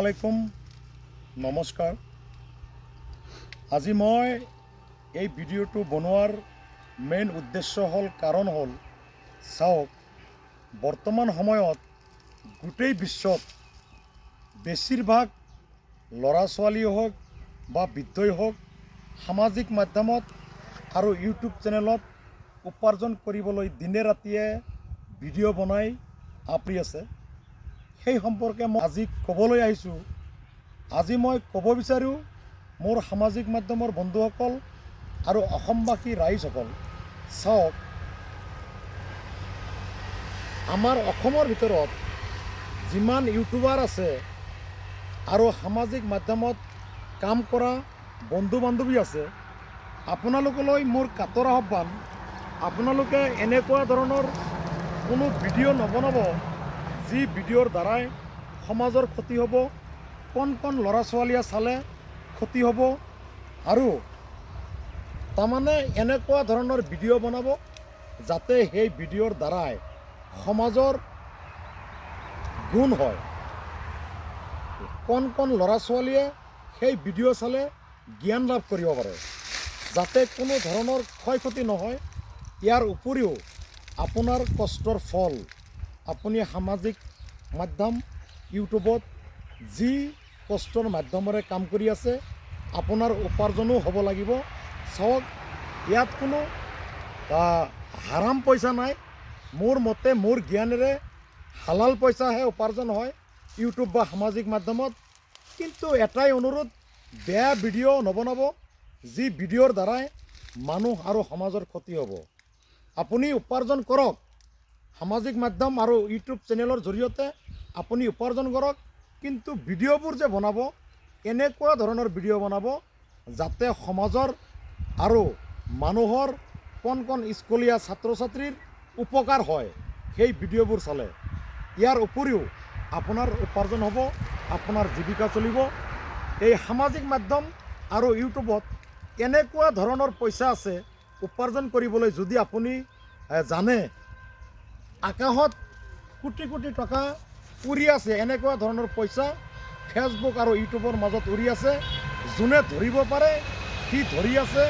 আলাইকুম। নমস্কাৰ আজি মই এই ভিডিঅ'টো বনোৱাৰ মেইন উদ্দেশ্য হ'ল, কাৰণ হ'ল, চাওক, বৰ্তমান সময়ত গোটেই বিশ্বত বেছিভাগ ল'ৰা ছোৱালীয়ে হওক বা বৃদ্ধই হওক সামাজিক মাধ্যমত আৰু ইউটিউব চেনেলত উপাৰ্জন কৰিবলৈ দিনে ৰাতিয়ে ভিডিঅ' বনাই আপৰি আছে। সেই সম্পৰ্কে মই আজি ক'বলৈ আহিছোঁ। আজি মই ক'ব বিচাৰোঁ মোৰ সামাজিক মাধ্যমৰ বন্ধুসকল আৰু অসমবাসী ৰাইজসকল। চাওক, আমাৰ অসমৰ ভিতৰত যিমান ইউটিউবাৰ আছে আৰু সামাজিক মাধ্যমত কাম কৰা বন্ধু বান্ধৱী আছে, আপোনালোকলৈ মোৰ কাতৰ আহ্বান, আপোনালোকে এনেকুৱা ধৰণৰ কোনো ভিডিঅ' নবনাব যি ভিডিঅ'ৰ দ্বাৰাই সমাজৰ ক্ষতি হ'ব, কণ কণ ল'ৰা ছোৱালীয়ে চালে ক্ষতি হ'ব আৰু তাৰমানে এনেকুৱা ধৰণৰ ভিডিঅ' বনাব যাতে সেই ভিডিঅ'ৰ দ্বাৰাই সমাজৰ গুণ হয়। কণ কণ ল'ৰা ছোৱালীয়ে সেই ভিডিঅ' চালে জ্ঞান লাভ কৰিব পাৰে। যাতে কোনো ধৰণৰ ক্ষয় ক্ষতি নহয়, ইয়াৰ উপৰিও আপোনাৰ কষ্টৰ ফল আপুনি সামাজিক মাধ্যম, ইউটিউবত যি কষ্টৰ মাধ্যমেৰে কাম কৰি আছে, আপোনাৰ উপাৰ্জনো হ'ব লাগিব। চাওক, ইয়াত কোনো হাৰাম পইচা নাই। মোৰ মতে, মোৰ জ্ঞানেৰে হালাল পইচাহে উপাৰ্জন হয় ইউটিউব বা সামাজিক মাধ্যমত। কিন্তু এটাই অনুৰোধ, বেয়া ভিডিঅ' নবনাব, যি ভিডিঅ'ৰ দ্বাৰাই মানুহ আৰু সমাজৰ ক্ষতি হ'ব। আপুনি উপাৰ্জন কৰক। সামাজিক মাধ্যম আৰু ইউটিউব চেনেলৰ জৰিয়তে আপুনি উপাৰ্জন কৰক, কিন্তু ভিডিঅ'বোৰ যে বনাব এনেকুৱা ধৰণৰ ভিডিঅ' বনাব, যাতে সমাজৰ আৰু মানুহৰ কণ কণ স্কুলীয়া ছাত্ৰ ছাত্ৰীৰ উপকাৰ হয়, সেই ভিডিঅ'বোৰ চালে। ইয়াৰ উপৰিও আপোনাৰ উপাৰ্জন হ'ব, আপোনাৰ জীৱিকা চলিব। এই সামাজিক মাধ্যম আৰু ইউটিউবত এনেকুৱা ধৰণৰ পইচা আছে উপাৰ্জন কৰিবলৈ যদি আপুনি জানে আকাশত কোটি কোটি টকা উৰি আছে। এনেকুৱা ধৰণৰ পইচা ফেচবুক আৰু ইউটিউবৰ মাজত উৰি আছে। যোনে ধৰিব পাৰে, সি ধৰি আছে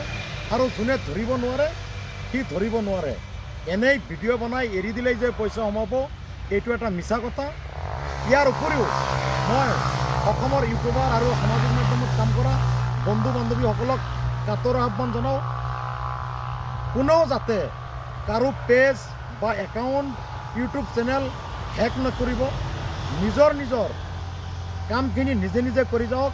আৰু যোনে ধৰিব নোৱাৰে, সি ধৰিব নোৱাৰে। এনেই ভিডিঅ' বনাই এৰি দিলেই যে পইচা সোমাব, এইটো এটা মিছা কথা। ইয়াৰ উপৰিও মই অসমৰ ইউটিউবাৰ আৰু সামাজিক মাধ্যমত কাম কৰা বন্ধু বান্ধৱীসকলক কাতৰ আহ্বান জনাওঁ। কোনেও যাতে কাৰো পেজ বা একাউণ্ট ইউটিউব চেনেল হেক নকৰিব। নিজৰ নিজৰ কামখিনি নিজে নিজে কৰি যাওক।